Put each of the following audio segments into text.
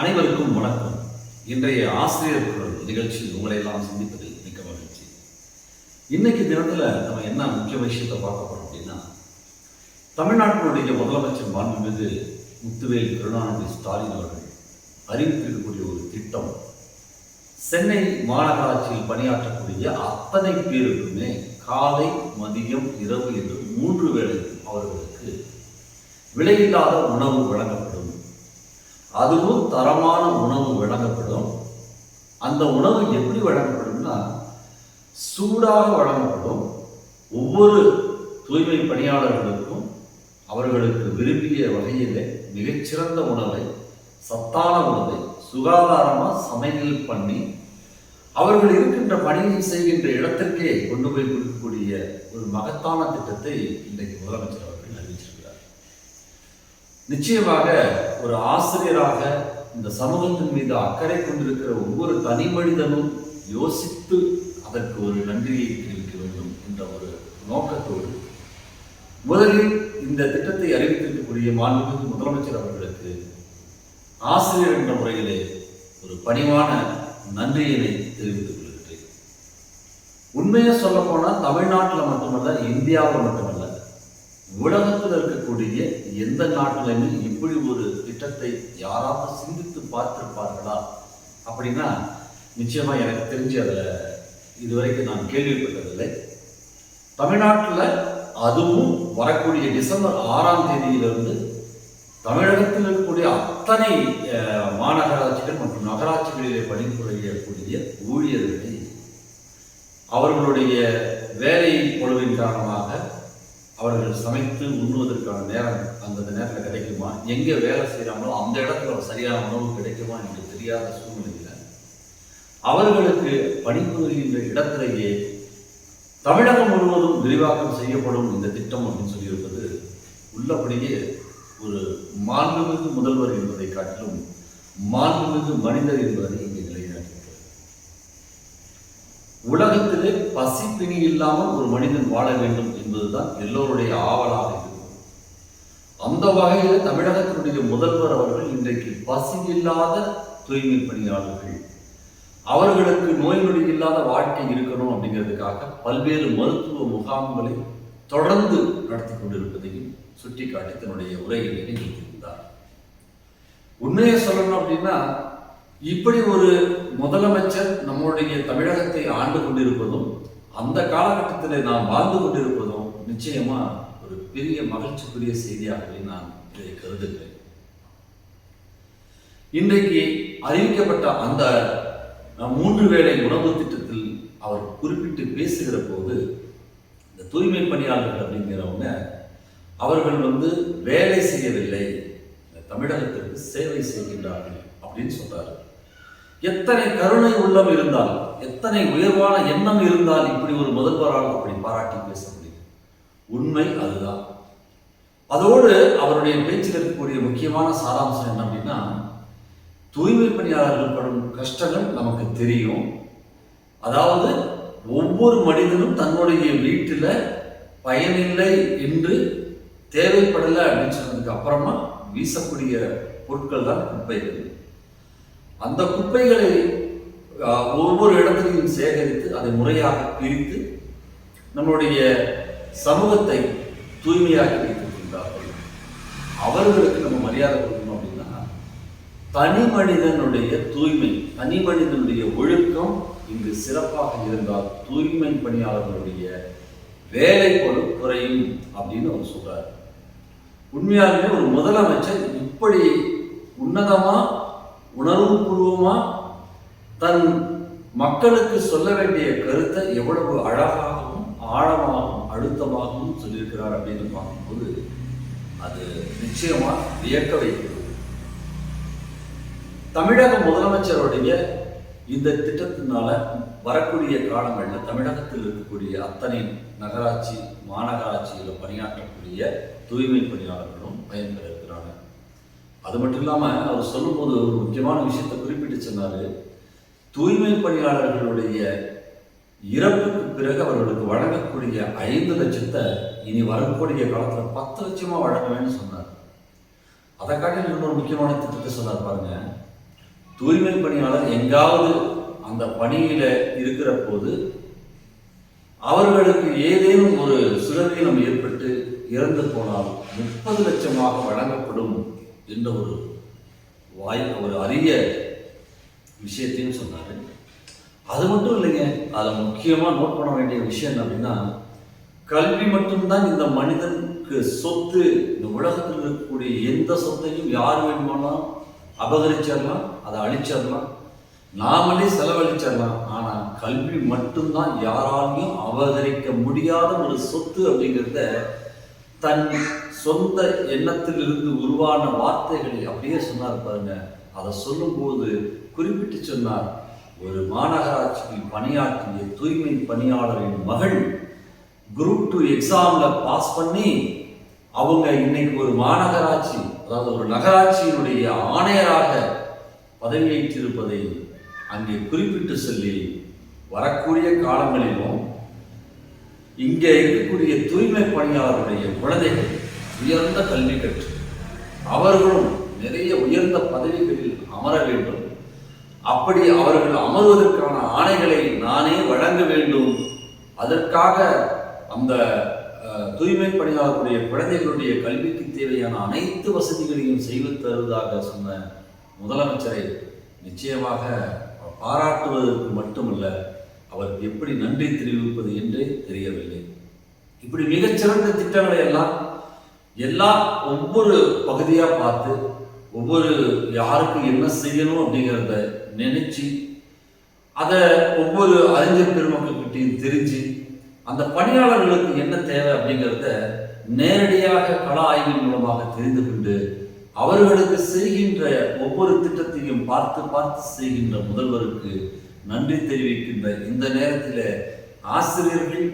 அனைவருக்கும் வணக்கம். இன்றைய ஆசிரியர் குரல் நிகழ்ச்சியில் உங்களை எல்லாம் சந்திப்பதில் மிக்க மகிழ்ச்சி. இன்னைக்கு தினத்தில் நம்ம என்ன முக்கிய விஷயத்தை பார்க்க போறோம் அப்படின்னா தமிழ்நாட்டினுடைய முதலமைச்சர் மாண்புமிகு முத்துவேல் கருணாநிதி ஸ்டாலின் அவர்கள் அறிவித்திருக்கக்கூடிய ஒரு திட்டம் சென்னை மாநகராட்சியில் பணியாற்றக்கூடிய அத்தனை பேருக்குமே காலை மதியம் இரவு என்று மூன்று வேளைக்கும் அவர்களுக்கு விலையில்லாத உணவு வழங்கப்படும். அதுவும் தரமான உணவு வழங்கப்படும். அந்த உணவு எப்படி வழங்கப்படும்னா சூடாக வழங்கப்படும். ஒவ்வொரு தூய்மை பணியாளர்களுக்கும் அவர்களுக்கு விரும்பிய வகையிலே மிகச்சிறந்த உணவை சத்தான உணவை சுகாதாரமாக சமையல் பண்ணி அவர்கள் இருக்கின்ற பணியை செய்கின்ற இடத்திற்கே கொண்டு போய் கொடுக்கக்கூடிய ஒரு மகத்தான திட்டத்தை இன்றைக்கு முதலமைச்சர் அவர்கள் நிச்சயமாக ஒரு ஆசிரியராக இந்த சமூகத்தின் மீது அக்கறை கொண்டிருக்கிற ஒவ்வொரு தனி மனிதனும் யோசித்து அதற்கு ஒரு நன்றியை தெரிவிக்க வேண்டும் என்ற ஒரு நோக்கத்தோடு முதலில் இந்த திட்டத்தை அறிவித்திருக்கக்கூடிய மாண்புமிகு முதலமைச்சர் அவர்களுக்கு ஆசிரியர் என்ற முறையிலே ஒரு பணிவான நன்றியினை தெரிவித்துக் கொள்கிறேன். உண்மையை சொல்ல போனால் தமிழ்நாட்டில் மட்டுமல்ல இந்தியாவில் மட்டுமல்ல. உலகத்தில் இருக்கக்கூடிய எந்த நாட்டிலையும் இப்படி ஒரு திட்டத்தை யாராவது சிந்தித்து பார்த்திருப்பார்களா? அப்படின்னா நிச்சயமாக எனக்கு தெரிஞ்சு அதில் இதுவரைக்கும் நான் கேள்விப்பட்டதில்லை. தமிழ்நாட்டில் அதுவும் வரக்கூடிய டிசம்பர் ஆறாம் தேதியிலிருந்து தமிழகத்தில் இருக்கக்கூடிய அத்தனை மாநகராட்சிகள் மற்றும் நகராட்சிகளிலே பணிபுரியக்கூடிய ஊழியர்களை அவர்களுடைய வேலை பொழுவின் காரணமாக அவர்கள் சமைத்து உண்ணுவதற்கான நேரம் அந்த நேரத்தில் கிடைக்குமா? எங்கே வேலை செய்கிறாங்களோ அந்த இடத்துல ஒரு சரியான உணவு கிடைக்குமா என்று தெரியாத சூழ்நிலையில் அவர்களுக்கு பணிபுரிகின்ற இடத்திலேயே தமிழகம் முழுவதும் விரிவாக்கம் செய்யப்படும் இந்த திட்டம் அப்படின்னு சொல்லியிருப்பது உள்ளபடியே ஒரு மாண்புமிகு முதல்வர் என்பதை காட்டிலும் மாண்புமிகு மனிதர் என்பதை இங்கே நிலைநாட்டுகிறது உலகத்திலே பசி பிணி இல்லாமல் ஒரு மனிதன் வாழ வேண்டும் என்பதுதான் எல்லோருடைய ஆவலாக இருக்கும். அந்த வகையில் தமிழகத்தினுடைய முதல்வர் அவர்கள் இன்றைக்கு பசி இல்லாத தூய்மை பணியாளர்கள். அவர்களுக்கு நோய் நொடி இல்லாத வாழ்க்கை இருக்கணும் அப்படிங்கிறதுக்காக பல்வேறு மருத்துவ முகாம்களை தொடர்ந்து நடத்தி கொண்டிருப்பதையும் சுட்டிக்காட்டி தன்னுடைய உரையிலே நிகழ்த்தியிருந்தார் உண்மையை சொல்லணும் அப்படின்னா இப்படி ஒரு முதலமைச்சர் நம்முடைய தமிழகத்தை ஆண்டு கொண்டிருப்பதும் அந்த காலகட்டத்தில் நாம் வாழ்ந்து கொண்டிருப்பதும் நிச்சயமா ஒரு பெரிய மகிழ்ச்சிக்குரிய செய்தியாகவே நான் இதை கருதுகிறேன். இன்றைக்கு அறிவிக்கப்பட்ட அந்த மூன்று வேளை உணவு திட்டத்தில் அவர் குறிப்பிட்டு பேசுகிற போது இந்த தூய்மை பணியாளர்கள் அப்படிங்கிறவங்க அவர்கள் வந்து வேலை செய்யவில்லை தமிழகத்திற்கு சேவை செய்கின்றார்கள் அப்படின்னு சொல்றாரு எத்தனை கருணை உள்ளம் இருந்தால் எத்தனை உயர்வான எண்ணம் இருந்தால் இப்படி ஒரு முதல்வரால் அப்படி பாராட்டி பேசணும் உண்மை அதுதான். அதோடு அவருடைய பேச்சில் இருக்கக்கூடிய முக்கியமான சாராம்சம் என்ன அப்படின்னா தூய்மை பணியாளர்கள் படும் கஷ்டங்கள் நமக்கு தெரியும். அதாவது ஒவ்வொரு மனிதனும் தன்னுடைய வீட்டில் பயனில்லை என்று தேவைப்படலை அப்படின்னு சொன்னதுக்கு அப்புறமா வீசக்கூடிய பொருட்கள் தான் குப்பைகள். அந்த குப்பைகளை ஒவ்வொரு இடத்திலையும் சேகரித்து அதை முறையாக பிரித்து நம்மளுடைய சமூகத்தை தூய்மையாக்கி வைத்திருக்கின்றார்கள் அவர்களுக்கு நம்ம மரியாதை கொடுக்கணும் அப்படின்னா தனி மனிதனுடைய தூய்மை தனி மனிதனுடைய ஒழுக்கம் இங்கு சிறப்பாக இருந்தால் தூய்மை பணியாளர்களுடைய வேலை பொழு குறையும் அப்படின்னு அவர் சொல்றார். உண்மையாலுமே ஒரு முதலமைச்சர் இப்படி உன்னதமா உணர்வுபூர்வமா தன் மக்களுக்கு சொல்ல வேண்டிய கருத்தை எவ்வளவு அழகாகவும் ஆழமாகவும் அழுத்தமாகவும் சொல்லியிருக்கிறார் அப்படின்னு பார்க்கும்போது அது நிச்சயமா வியக்க வைக்கிறது. தமிழக முதலமைச்சருடைய இந்த திட்டத்தினால வரக்கூடிய காலங்களில் தமிழகத்தில் இருக்கக்கூடிய அத்தனை நகராட்சி மாநகராட்சியில் பணியாற்றக்கூடிய தூய்மை பணியாளர்களும் பயன்பெற இருக்கிறாங்க அது மட்டும் இல்லாமல் அவர் சொல்லும்போது ஒரு முக்கியமான விஷயத்தை குறிப்பிட்டு சொன்னார். தூய்மை பணியாளர்களுடைய இறப்புக்கு பிறகு அவர்களுக்கு வழங்கக்கூடிய ஐந்து லட்சத்தை இனி வரக்கூடிய காலத்தில் பத்து லட்சமாக வழங்குவேன்னு சொன்னார். அதை காட்டில் இன்னொரு முக்கியமான திட்டத்தை சொன்னார் பாருங்க. தூய்மை பணியாளர் எங்காவது அந்த பணியில இருக்கிற போது அவர்களுக்கு ஏதேனும் ஒரு சுரவீனம் ஏற்பட்டு இறந்து போனால் முப்பது லட்சமாக வழங்கப்படும் என்ற ஒரு வாய் ஒரு அரிய விஷயத்தையும் சொன்னார். அது மட்டும் இல்லைங்க அதில் முக்கியமாக நோட் பண்ண வேண்டிய விஷயம் அப்படின்னா கல்வி மட்டும்தான் இந்த மனிதனுக்கு சொத்து இந்த உலகத்தில் இருக்கக்கூடிய எந்த சொத்தையும் யார் வேணுமானாலும் அபகரிச்சிடலாம் அதை அழிச்சிடலாம். நாமளே செலவழிச்சிடலாம். ஆனால் கல்வி மட்டும்தான் யாராலையும் அபகரிக்க முடியாத ஒரு சொத்து அப்படிங்கிறத தன் சொந்த எண்ணத்திலிருந்து உருவான வார்த்தைகளை அப்படியே சொன்னார் பாருங்க. அதை சொல்லும்போது குறிப்பிட்டு சொன்னார் ஒரு மாநகராட்சியில் பணியாற்றிய தூய்மை பணியாளரின் மகள் குரூப் டூ எக்ஸாமில் பாஸ் பண்ணி அவங்க இன்னைக்கு ஒரு மாநகராட்சி அதாவது ஒரு நகராட்சியினுடைய ஆணையராக பதவியேற்றிருப்பதை அங்கே குறிப்பிட்டு சொல்லி வரக்கூடிய காலங்களிலும் இங்கே இருக்கக்கூடிய தூய்மை பணியாளருடைய குழந்தைகள் உயர்ந்த கல்வி கற்று அவர்களும் நிறைய உயர்ந்த பதவிகளில் அமர வேண்டும். அப்படி அவர்கள் அமர்வதற்கான ஆணைகளை நானே வழங்க வேண்டும். அதற்காக அந்த தூய்மை பணியாளர்களுடைய குழந்தைகளுடைய கல்விக்கு தேவையான அனைத்து வசதிகளையும் செய்து தருவதாக சொன்ன முதலமைச்சரை நிச்சயமாக பாராட்டுவதற்கு மட்டுமல்ல அவருக்கு எப்படி நன்றி தெரிவிப்பது என்றே தெரியவில்லை. இப்படி மிகச்சிறந்த திட்டங்களை எல்லாம் எல்லா ஒவ்வொரு பகுதியாக பார்த்து ஒவ்வொரு யாருக்கு என்ன செய்யணும் அப்படிங்கிறத நினைச்சு அதை ஒவ்வொரு அறிஞர் பெருமக்கள்கிட்டையும் தெரிஞ்சு அந்த பணியாளர்களுக்கு என்ன தேவை அப்படிங்கிறத நேரடியாக கள ஆய்வின் மூலமாக தெரிந்து கொண்டு அவர்களுக்கு செய்கின்ற ஒவ்வொரு திட்டத்தையும் பார்த்து பார்த்து செய்கின்ற முதல்வருக்கு நன்றி தெரிவிக்கின்ற இந்த நேரத்தில் ஆசிரியர்கள்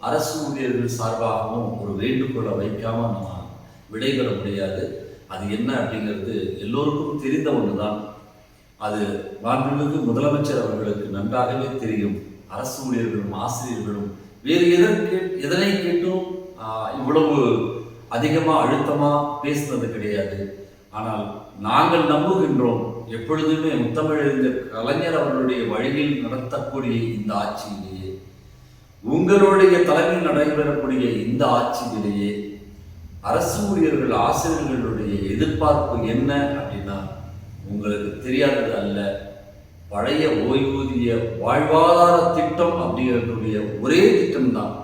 அரசு ஊழியர்கள் சார்பாகவும் ஒரு வேண்டுகோளை வைக்காமல் நம்ம விடைபெற முடியாது. அது என்ன அப்படிங்கிறது எல்லோருக்கும் தெரிந்த ஒன்று தான் அது மாண்புமிகு முதலமைச்சர் அவர்களுக்கு நன்றாகவே தெரியும். அரசு ஊழியர்களும் ஆசிரியர்களும். வேறு எதற்கு எதனை கேட்டும்? இவ்வளவு அதிகமாக அழுத்தமாக பேசுனது கிடையாது. ஆனால் நாங்கள் நம்புகின்றோம் எப்பொழுதுமே முத்தமிழறிஞர் கலைஞர் அவர்களுடைய வழியில் நடத்தக்கூடிய இந்த ஆட்சியிலேயே உங்களுடைய தலைமையில் நடைபெறக்கூடிய இந்த ஆட்சியிலேயே அரசு ஊழியர்கள் ஆசிரியர்களுடைய எதிர்பார்ப்பு என்ன அப்படின்னா உங்களுக்கு தெரியாதது அல்ல. பழைய ஓய்வூதிய வாழ்வாதார திட்டம் அப்படிங்கிறதுடைய ஒரே திட்டம் தான்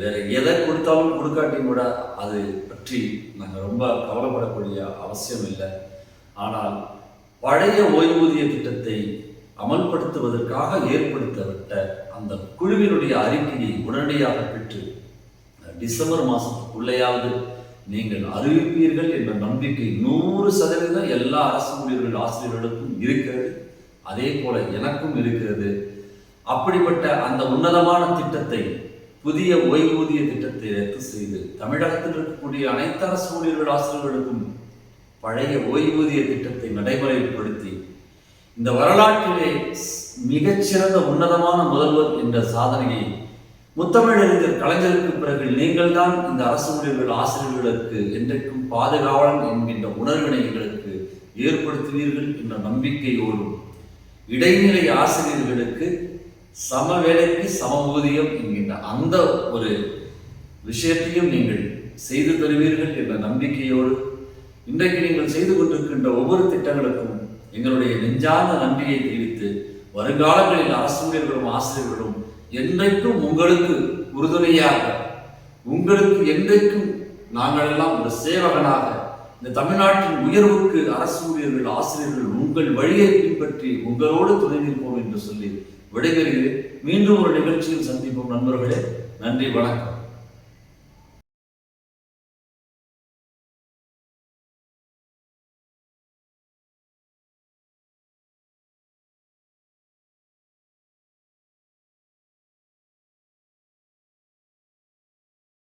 வேற எதை கொடுத்தாலும் கொடுக்காட்டியும் கூட அது பற்றி நாங்கள் ரொம்ப கவலைப்படக்கூடிய அவசியம் இல்லை. ஆனால் பழைய ஓய்வூதிய திட்டத்தை அமல்படுத்துவதற்காக ஏற்படுத்தப்பட்ட அந்த குழுவினுடைய அறிக்கையை உடனடியாக பெற்று டிசம்பர் மாதத்துக்குள்ளேயாவது நீங்கள் அறிவிப்பீர்கள் என்ற நம்பிக்கை நூறு சதவீதம் எல்லா அரசு ஊழியர்கள் ஆசிரியர்களுக்கும் இருக்கிறது. அதே போல எனக்கும் இருக்கிறது. அப்படிப்பட்ட அந்த உன்னதமான திட்டத்தை புதிய ஓய்வூதிய திட்டத்தை ரத்து செய்து தமிழகத்தில் இருக்கக்கூடிய அனைத்து அரசு ஊழியர்கள் ஆசிரியர்களுக்கும் பழைய ஓய்வூதிய திட்டத்தை நடைமுறைப்படுத்தி இந்த வரலாற்றிலே மிகச்சிறந்த உன்னதமான முதல்வர் என்ற சாதனையை முத்தமிழறிஞர் கலைஞருக்கு பிறகு நீங்கள்தான் இந்த அரசு ஊழியர்கள் ஆசிரியர்களுக்கு என்றைக்கும் பாதுகாவலன் என்கின்ற உணர்வினை எங்களுக்கு ஏற்படுத்துவீர்கள் என்ற நம்பிக்கையோடும் இடைநிலை ஆசிரியர்களுக்கு சம வேலைக்கு சம ஊதியம் என்கின்ற அந்த ஒரு விஷயத்தையும் நீங்கள் செய்து தருவீர்கள் என்ற நம்பிக்கையோடு இன்றைக்கு நீங்கள் செய்து கொண்டிருக்கின்ற ஒவ்வொரு திட்டங்களுக்கும் எங்களுடைய நெஞ்சார்ந்த நன்றியை தெரிவித்து வருங்காலங்களில் அரசு ஊழியர்களும் ஆசிரியர்களும் என்றைக்கும் உங்களுக்கு உறுதுணையாக உங்களுக்கு என்றைக்கும் நாங்கள் எல்லாம் ஒரு சேவகனாக இந்த தமிழ்நாட்டின் உயர்வுக்கு அரசு ஊழியர்கள் ஆசிரியர்கள் உங்கள் வழியை பின்பற்றி உங்களோடு துணை நிற்போம் என்று சொல்லி விடைபெறுகிறேன். மீண்டும் ஒரு நிகழ்ச்சியில் சந்திப்போம். நண்பர்களே நன்றி வணக்கம்.